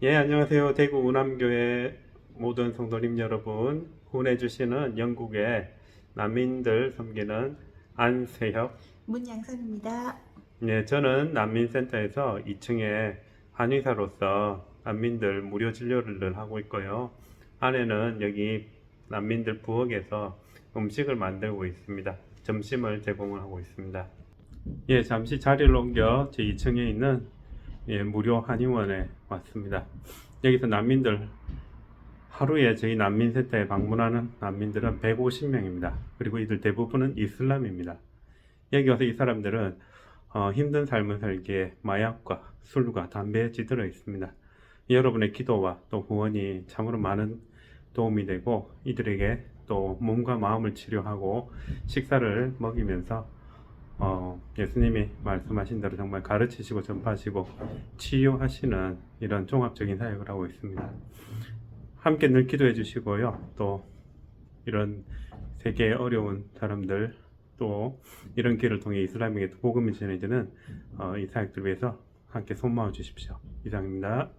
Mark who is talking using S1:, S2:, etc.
S1: 예, 안녕하세요. 대구 운암교회 모든 성도님 여러분, 후원해 주시는 영국의 난민들 섬기는 안세혁.
S2: 문양선입니다.
S1: 네, 저는 난민센터에서 2층에 한의사로서 난민들 무료 진료를 늘 하고 있고요. 안에는 여기 난민들 부엌에서 음식을 만들고 있습니다. 점심을 제공을 하고 있습니다. 예, 잠시 자리를 옮겨 제 2층에 있는 예, 무료 한의원에 왔습니다. 여기서 난민들 하루에 저희 난민센터에 방문하는 난민들은 150명입니다. 그리고 이들 대부분은 이슬람입니다. 여기 와서 이 사람들은 어, 힘든 삶을 살기에 마약과 술과 담배에 찌들어 있습니다. 여러분의 기도와 또 후원이 참으로 많은 도움이 되고 이들에게 또 몸과 마음을 치료하고 식사를 먹이면서 어, 예수님이 말씀하신 대로 정말 가르치시고 전파하시고 치유하시는 이런 종합적인 사역을 하고 있습니다. 함께 늘 기도해 주시고요. 또 이런 세계의 어려운 사람들 또 이런 길을 통해 이슬람에게 복음이 전해지는 어, 이 사역들 위해서 함께 손모아 주십시오. 이상입니다.